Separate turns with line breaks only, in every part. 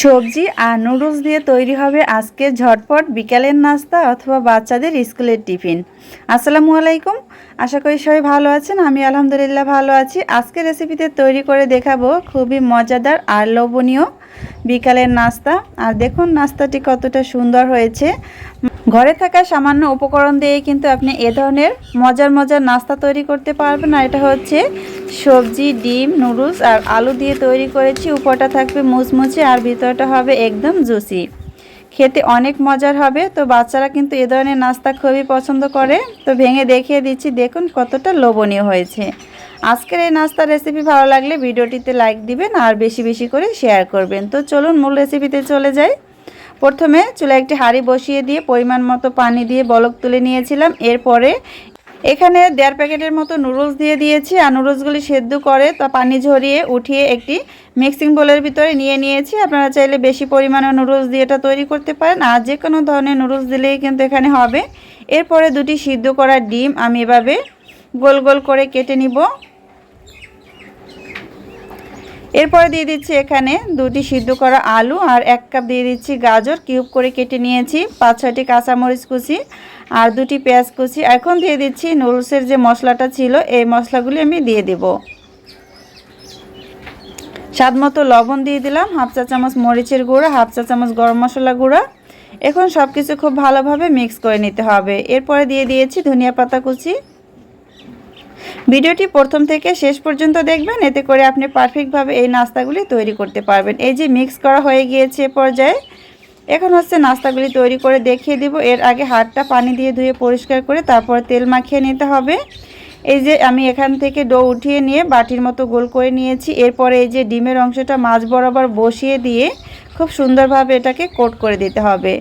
সবজি আর নুডলস দিয়ে তৈরি হবে আজকে ঝটপট বিকালের নাস্তা অথবা বাচ্চাদের স্কুলের টিফিন। আসসালামু আলাইকুম। আশা করি সবাই ভালো আছেন, আমি আলহামদুলিল্লাহ ভালো আছি। আজকে রেসিপিতে তৈরি করে দেখাবো খুবই মজাদার আর লোভনীয় বিকালের নাস্তা। আর দেখুন নাস্তাটি কতটা সুন্দর হয়েছে। ঘরে থাকা সামান্য উপকরণ দিয়ে কিন্তু আপনি এ ধরনের মজার মজার নাস্তা তৈরি করতে পারবেন। আর এটা হচ্ছে সবজি, ডিম, নুডলস আর আলু দিয়ে তৈরি করেছি। উপরটা থাকবে মুচমুচে আর ভিতরটা হবে একদম জুসি। খেতে অনেক মজার হবে। তো বাচ্চারা কিন্তু এ ধরনের নাস্তা খুবই পছন্দ করে। তো ভেঙে দেখিয়ে দিচ্ছি। দেখুন কতটা লোভনীয় হয়েছে। আজকের এই নাস্তার রেসিপি ভালো লাগলে ভিডিওটিতে লাইক দিবেন আর বেশি বেশি করে শেয়ার করবেন। তো চলুন মূল রেসিপিতে চলে যাই। প্রথমে চুলা একটি হাঁড়ি বসিয়ে দিয়ে পরিমাণ মতো পানি দিয়ে বলক তুলে নিয়েছিলাম। এরপরে এখানে দেড় প্যাকেটের মতো নুডলস দিয়ে দিয়েছি। আর নুডলসগুলি সেদ্ধ করে তা পানি ঝরিয়ে উঠিয়ে একটি মিক্সিং বোলের ভিতরে নিয়ে নিয়েছি। আপনারা চাইলে বেশি পরিমাণে নুডলস দিয়ে এটা তৈরি করতে পারেন। আর যে কোনো ধরনের নুডলস দিলেই কিন্তু এখানে হবে। এরপরে দুটি সিদ্ধ করা ডিম আমি এভাবে গোল গোল করে কেটে নিব। এরপরে দিয়ে দিচ্ছি এখানে দুটি সিদ্ধ করা আলু আর এক কাপ দিয়ে দিচ্ছি গাজর। কিউব করে কেটে নিয়েছি, পাঁচ, ছয়টি কাঁচামরিচ কুচি আর দুটি পেঁয়াজ কুচি। এখন দিয়ে দিচ্ছি নুডলসের যে মশলাটা ছিল, এই মশলাগুলি আমি দিয়ে দেব। স্বাদ মতো লবণ দিয়ে দিলাম, হাফ চা চামচ মরিচের গুঁড়া, হাফ চা চামচ গরম মশলা গুঁড়া। এখন সব কিছু খুব ভালোভাবে মিক্স করে নিতে হবে। এরপরে দিয়ে দিয়েছি ধনিয়া পাতা কুচি ভিডিওটি প্রথম থেকে শেষ পর্যন্ত দেখবেন, এতে করে আপনি পারফেক্টভাবে এই নাস্তাগুলি তৈরি করতে পারবেন। এই যে মিক্স করা হয়ে গিয়েছে পর্যায়ে, এখন হচ্ছে নাস্তাগুলি তৈরি করে দেখিয়ে দিব। এর আগে হাতটা পানি দিয়ে ধুয়ে পরিষ্কার করে তারপর তেল মাখিয়ে নিতে হবে। এই যে আমি এখান থেকে ডো উঠিয়ে নিয়ে বাটির মতো গোল করে নিয়েছি। এরপরে এই যে ডিমের অংশটা মাছ বরাবর বসিয়ে দিয়ে খুব সুন্দরভাবে এটাকে কোট করে দিতে হবে।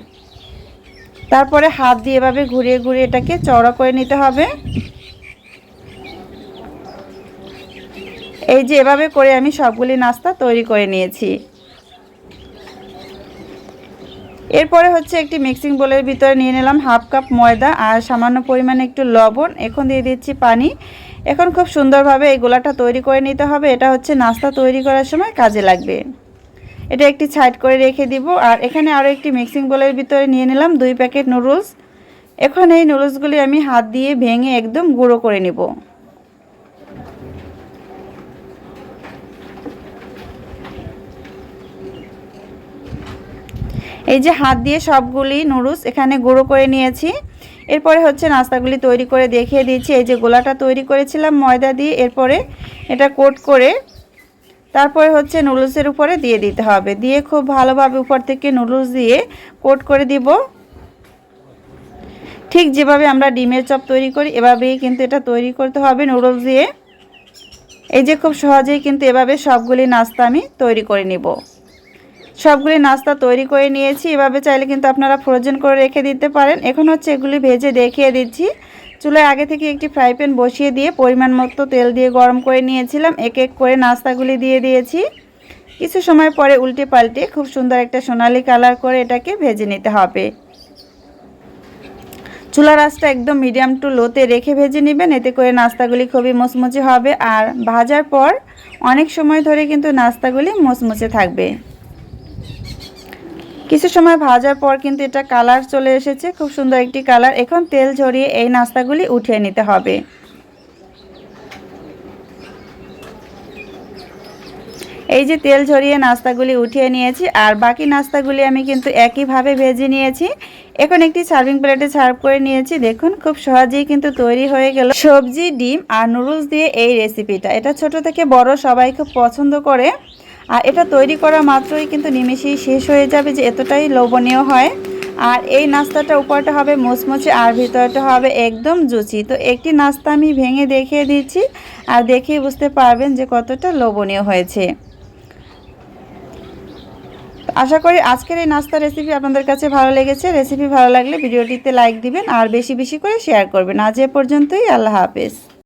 তারপরে হাত দিয়ে এভাবে ঘুরিয়ে ঘুরিয়ে এটাকে চওড়া করে নিতে হবে। এই যে এভাবে করে আমি সবগুলি নাস্তা তৈরি করে নিয়েছি। এরপরে হচ্ছে একটি মিক্সিং বোলের ভিতরে নিয়ে নিলাম হাফ কাপ ময়দা আর সামান্য পরিমাণে একটু লবণ। এখন দিয়ে দিচ্ছি পানি। এখন খুব সুন্দরভাবে এই গোলাটা তৈরি করে নিতে হবে। এটা হচ্ছে নাস্তা তৈরি করার সময় কাজে লাগবে। এটা একটি সাইড করে রেখে দিব। আর এখানে আরও একটি মিক্সিং বোলের ভিতরে নিয়ে নিলাম দুই প্যাকেট নুডলস। এখন এই নুডলসগুলি আমি হাত দিয়ে ভেঙে একদম গুঁড়ো করে নেব। এই যে হাত দিয়ে সবগুলি নুডলস এখানে গুঁড়ো করে নিয়েছি। এরপরে হচ্ছে নাস্তাগুলি তৈরি করে দেখিয়ে দিয়েছি এই যে গোলাটা তৈরি করেছিলাম ময়দা দিয়ে, এরপরে এটা কোট করে তারপরে হচ্ছে নুডলসের উপরে দিয়ে দিতে হবে। দিয়ে খুব ভালোভাবে উপর থেকে নুডলস দিয়ে কোট করে দিব। ঠিক যেভাবে আমরা ডিমের চপ তৈরি করি, এভাবেই কিন্তু এটা তৈরি করতে হবে নুডলস দিয়ে। এই যে খুব সহজেই কিন্তু এভাবে সবগুলি নাস্তা আমি তৈরি করে নিব। সবগুলি নাস্তা তৈরি করে নিয়েছি। এভাবে চাইলে কিন্তু আপনারা ফ্রোজেন করে রেখে দিতে পারেন। এখন হচ্ছে এগুলি ভেজে দেখিয়ে দিচ্ছি। চুলায় আগে থেকে একটি ফ্রাই প্যান বসিয়ে দিয়ে পরিমাণ মতো তেল দিয়ে গরম করে নিয়েছিলাম। এক এক করে নাস্তাগুলি দিয়ে দিয়েছি। কিছু সময় পরে উল্টে পাল্টে খুব সুন্দর একটা সোনালি কালার করে এটাকে ভেজে নিতে হবে। চুলা রাসটা একদম মিডিয়াম টু লোতে রেখে ভেজে নেবেন। এতে করে নাস্তাগুলি খুবই মুচমুচে হবে। আর ভাজার পর অনেক সময় ধরে কিন্তু নাস্তাগুলি মুচমুচে থাকবে। কিছু সময় ভাজার পর কিন্তু এটা কালার চলে এসেছে, খুব সুন্দর একটি কালার। এখন তেল ঝরিয়ে এই নাস্তাগুলি উঠিয়ে নিতে হবে। এই যে তেল ঝরিয়ে নাস্তাগুলি উঠিয়ে নিয়েছি, আর বাকি নাস্তাগুলি আমি কিন্তু একইভাবে ভেজে নিয়েছি। এখন একটি সার্ভিং প্লেটে সার্ভ করে নিয়েছি। দেখুন, খুব সহজেই কিন্তু তৈরি হয়ে গেল সবজি, ডিম আর নুডলস দিয়ে এই রেসিপিটা। এটা ছোট থেকে বড়, সবাই খুব পছন্দ করে। আর এটা তৈরি করা মাত্রই কিন্তু নিমেষেই শেষ হয়ে যাবে যে এতটাই লোভনীয় হয়। আর এই নাস্তাটা উপরটা হবে মুচমুচে আর ভিতরটা হবে একদম জুচি। তো একটি নাস্তা আমি ভেঙে দেখিয়ে দিচ্ছি আর দেখেই বুঝতে পারবেন যে কতটা লোভনীয় হয়েছে। আশা করি আজকের এই নাস্তা রেসিপি আপনাদের কাছে ভালো লেগেছে। রেসিপি ভালো লাগলে ভিডিওটিতে লাইক দিবেন আর বেশি বেশি করে শেয়ার করবেন। আজ এ পর্যন্তই, আল্লাহ হাফেজ।